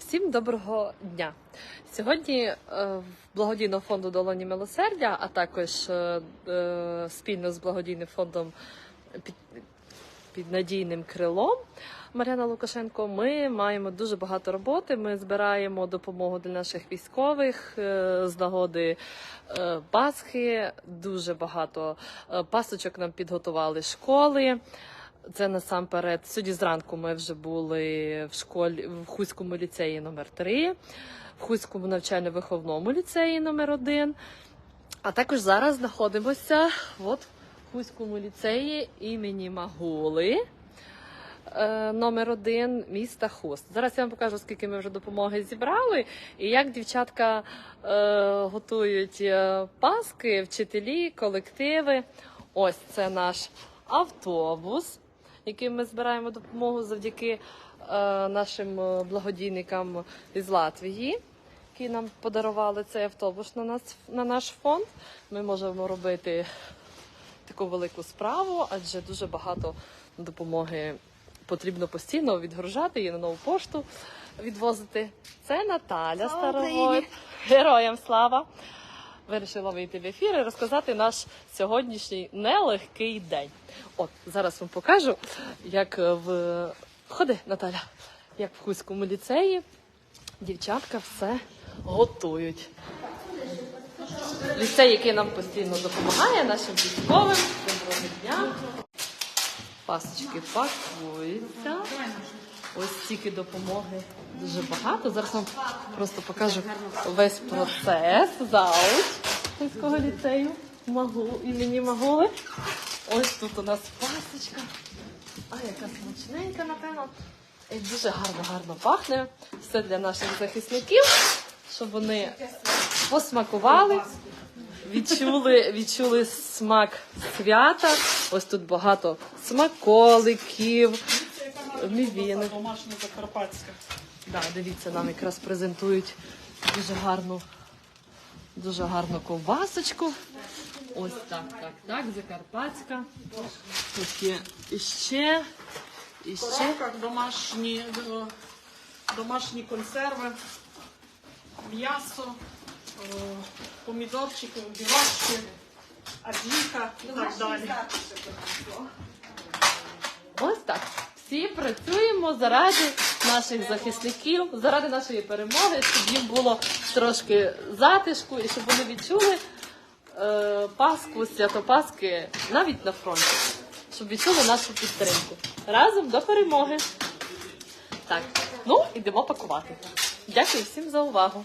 Всім доброго дня! Сьогодні е, в благодійного фонду Долоні Милосердя, а також е, е, спільно з благодійним фондом під, під надійним крилом Мар'яна Лукашенко. Ми маємо дуже багато роботи. Ми збираємо допомогу для наших військових з нагоди Пасхи. Дуже багато пасочок нам підготували школи. Це насамперед. Сьогодні зранку ми вже були в школі в Хуському ліцеї номер 3 в Хуському навчально-виховному ліцеї номер 1 А також зараз знаходимося от, в Хуському ліцеї імені Магули. е, Номер один міста Хуст. Зараз я вам покажу, скільки ми вже допомоги зібрали, і як дівчатка е, готують е, паски, вчителі, колективи. Ось це наш автобус, яким ми збираємо допомогу завдяки е, нашим е, благодійникам із Латвії, які нам подарували цей автобус на, нас, на наш фонд. Ми можемо робити таку велику справу, адже дуже багато допомоги потрібно постійно відгружати її на нову пошту відвозити. Це Наталя Старовой. Героям слава! Вирішила вийти в ефір і розказати наш сьогоднішній нелегкий день. От зараз вам покажу, як в ходи, Наталя, як в Хуському ліцеї дівчатка все готують. Ліцей, який нам постійно допомагає, нашим військовим. Доброго дня. Пасочки пакуються. Ось стільки допомоги дуже багато. Зараз вам просто покажу весь процес зауч Хуського ліцею Магу, імені Магули. Ось тут у нас пасочка. А яка смачненька, напевно. І дуже гарно-гарно пахне. Все для наших захисників, щоб вони посмакували, відчули, відчули смак свята. Ось тут багато смаколиків, мівіни. Домашня закарпатська. Да, дивіться, нам якраз презентують дуже гарну, дуже гарну ковбасочку. Ось так, так, так, закарпатська. Тут є іще, іще. коробках домашні, домашні консерви, м'ясо, е, помідорчики, огірочки, аджіка і так далі. Всі працюємо заради наших захисників, заради нашої перемоги, щоб їм було трошки затишку і щоб вони відчули е, Пасху, свято Пасхи навіть на фронті, щоб відчули нашу підтримку. Разом до перемоги. Так, ну ідемо пакувати. Дякую всім за увагу.